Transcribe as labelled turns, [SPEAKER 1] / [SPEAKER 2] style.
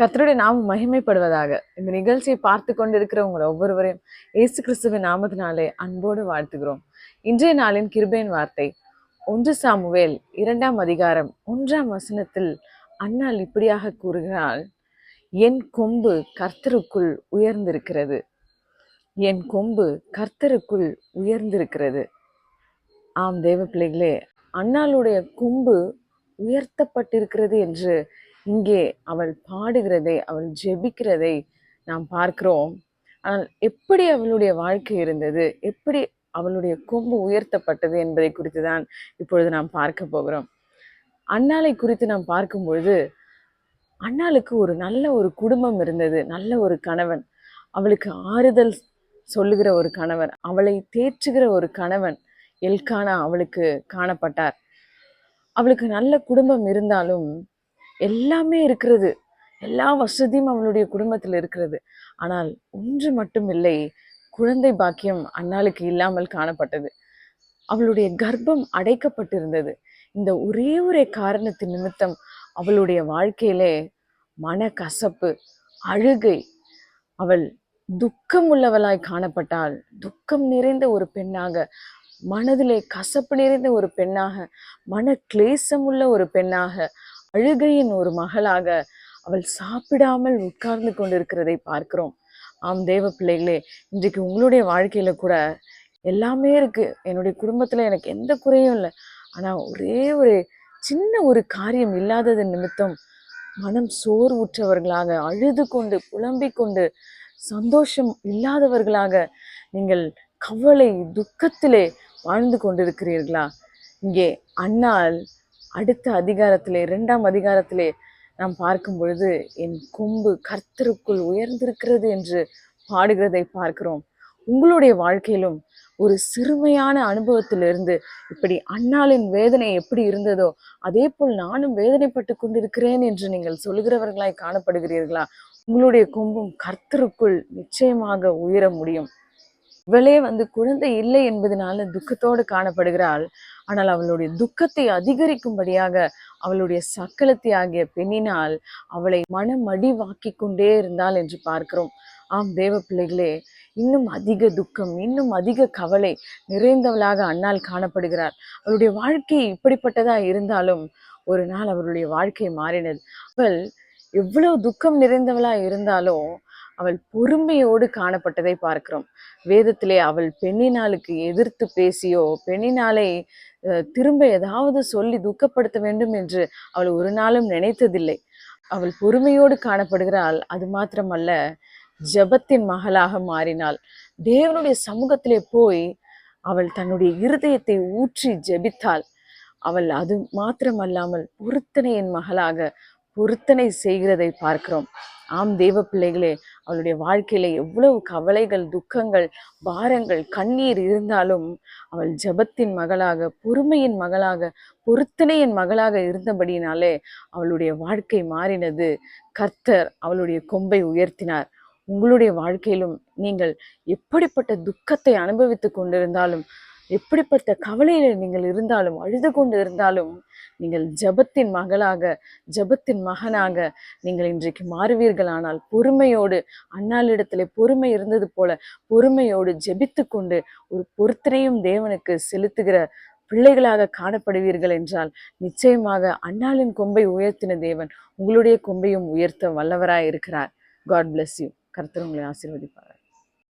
[SPEAKER 1] கர்த்தருடைய நாமம் மகிமைப்படுவதாக. இந்த நிகழ்ச்சியை பார்த்து கொண்டிருக்கிற உங்கள் ஒவ்வொருவரையும் இயேசு கிறிஸ்துவின் நாமத்தினாலே அன்போடு வாழ்த்துகிறோம். இன்றைய நாளின் கிருபையின் வார்த்தை ஒன்று சாமுவேல் இரண்டாம் அதிகாரம் ஒன்றாம் வசனத்தில் அண்ணால் இப்படியாக கூறுகிறாள் என் கொம்பு கர்த்தருக்குள் உயர்ந்திருக்கிறது. என் கொம்பு கர்த்தருக்குள் உயர்ந்திருக்கிறது. ஆம் தேவ பிள்ளைகளே அன்னாளுடைய கொம்பு உயர்த்தப்பட்டிருக்கிறது என்று இங்கே அவள் பாடுகிறதை அவள் ஜெபிக்கிறதை நாம் பார்க்கிறோம். ஆனால் எப்படி அவளுடைய வாழ்க்கை இருந்தது? எப்படி அவளுடைய கொம்பு உயர்த்தப்பட்டது என்பதை குறித்து தான் இப்பொழுது நாம் பார்க்க போகிறோம். அன்னாலை குறித்து நாம் பார்க்கும் பொழுது அன்னாளுக்கு ஒரு நல்ல ஒரு குடும்பம் இருந்தது நல்ல ஒரு கணவன். அவளுக்கு ஆறுதல் சொல்லுகிற ஒரு கணவன் அவளை தேற்றுகிற ஒரு கணவன் எல்கானா அவளுக்கு காணப்பட்டார். அவளுக்கு நல்ல குடும்பம் இருந்தாலும் எல்லாமே இருக்கிறது. எல்லா வசதியும் அவளுடைய குடும்பத்தில் இருக்கிறது. ஆனால் ஒன்று மட்டும் இல்லை குழந்தை பாக்கியம் அன்னாளுக்கு இல்லாமல் காணப்பட்டது. அவளுடைய கர்ப்பம் அடைக்கப்பட்டிருந்தது. இந்த ஒரே ஒரே காரணத்தின் நிமித்தம் அவளுடைய வாழ்க்கையிலே மனக்கசப்பு அழுகை அவள் துக்கம் உள்ளவளாய் காணப்பட்டால் துக்கம் நிறைந்த ஒரு பெண்ணாக மனதிலே கசப்பு நிறைந்த ஒரு பெண்ணாக மன கிளேசம் உள்ள ஒரு பெண்ணாக அழுகையின் ஒரு மகளாக அவள் சாப்பிடாமல் உட்கார்ந்து கொண்டிருக்கிறதை பார்க்கிறோம். ஆம் தேவ பிள்ளைகளே இன்றைக்கு உங்களுடைய வாழ்க்கையில கூட எல்லாமே இருக்கு. என்னுடைய குடும்பத்துல எனக்கு எந்த குறையும் இல்லை. ஆனா ஒரே ஒரு சின்ன ஒரு காரியம் இல்லாதது நிமித்தம் மனம் சோர்வுற்றவர்களாக அழுது கொண்டு புலம்பிக் கொண்டு சந்தோஷம் இல்லாதவர்களாக நீங்கள் கவலை துக்கத்திலே வாழ்ந்து கொண்டிருக்கிறீர்களா? இங்கே அண்ணால் அடுத்த அதிகாரத்திலே இரண்டாம் அதிகாரத்திலே நாம் பார்க்கும் பொழுது என் கொம்பு கர்த்தருக்குள் உயர்ந்திருக்கிறது என்று பாடுகிறதை பார்க்கிறோம். உங்களுடைய வாழ்க்கையிலும் ஒரு சிறுமையான அனுபவத்திலிருந்து இப்படி அண்ணாளின் வேதனை எப்படி இருந்ததோ அதே போல் நானும் வேதனைப்பட்டு கொண்டிருக்கிறேன் என்று நீங்கள் சொல்லுகிறவர்களாய் காணப்படுகிறீர்களா? உங்களுடைய கொம்பும் கர்த்தருக்குள் நிச்சயமாக உயர முடியும். இவளே வந்து குழந்தை இல்லை என்பதனால துக்கத்தோடு காணப்படுகிறாள். ஆனால் அவளுடைய துக்கத்தை அதிகரிக்கும்படியாக அவளுடைய சக்கலத்தை ஆகிய பெண்ணினால் அவளை மனமடிவாக்கி கொண்டே இருந்தாள் என்று பார்க்கிறோம். ஆம் தேவ பிள்ளைகளே இன்னும் அதிக துக்கம் இன்னும் அதிக கவலை நிறைந்தவளாக அன்னால் காணப்படுகிறார். அவளுடைய வாழ்க்கை இப்படிப்பட்டதாக இருந்தாலும் ஒரு நாள் அவருடைய வாழ்க்கை மாறினது. அவள் எவ்வளவு துக்கம் நிறைந்தவளாக இருந்தாலும் அவள் பொறுமையோடு காணப்பட்டதை பார்க்கிறோம். வேதத்திலே அவள் பெண்ணினாளுக்கு எதிர்த்து பேசியோ பெண்ணினாலை திரும்ப ஏதாவது சொல்லி துக்கப்படுத்த வேண்டும் என்று அவள் ஒரு நாளும் நினைத்ததில்லை. அவள் பொறுமையோடு காணப்படுகிறாள் அது மாத்திரமல்ல ஜெபத்தின் மகளாக மாறினாள். தேவனுடைய சமூகத்திலே போய் அவள் தன்னுடைய இருதயத்தை ஊற்றி ஜெபித்தாள். அவள் அது மாத்திரமல்லாமல் பொருத்தனையின் மகளாக பொருத்தனை செய்கிறதை பார்க்கிறோம். ஆம் தேவ பிள்ளைகளே அவளுடைய வாழ்க்கையில எவ்வளவு கவலைகள் துக்கங்கள் பாரங்கள் கண்ணீர் இருந்தாலும் அவள் ஜெபத்தின் மகளாக பொறுமையின் மகளாக பொருத்தனையின் மகளாக இருந்தபடியினாலே அவளுடைய வாழ்க்கை மாறினது. கர்த்தர் அவளுடைய கொம்பை உயர்த்தினார். உங்களுடைய வாழ்க்கையிலும் நீங்கள் எப்படிப்பட்ட துக்கத்தை அனுபவித்துக் கொண்டிருந்தாலும் எப்படிப்பட்ட கவலையில நீங்கள் இருந்தாலும் அழுது கொண்டு இருந்தாலும் நீங்கள் ஜெபத்தின் மகளாக ஜெபத்தின் மகனாக நீங்கள் இன்றைக்கு மாறுவீர்களானால் பொறுமையோடு அண்ணாளிடத்திலே பொறுமை இருந்தது போல பொறுமையோடு ஜெபித்து கொண்டு ஒரு பொருத்தனையும் தேவனுக்கு செலுத்துகிற பிள்ளைகளாக காணப்படுவீர்கள் என்றால் நிச்சயமாக அண்ணாளின் கொம்பை உயர்த்தின தேவன் உங்களுடைய கொம்பையும் உயர்த்த வல்லவராய் இருக்கிறார் காட் பிளஸ் யூ கர்த்தர் உங்களை ஆசீர்வதிப்பார்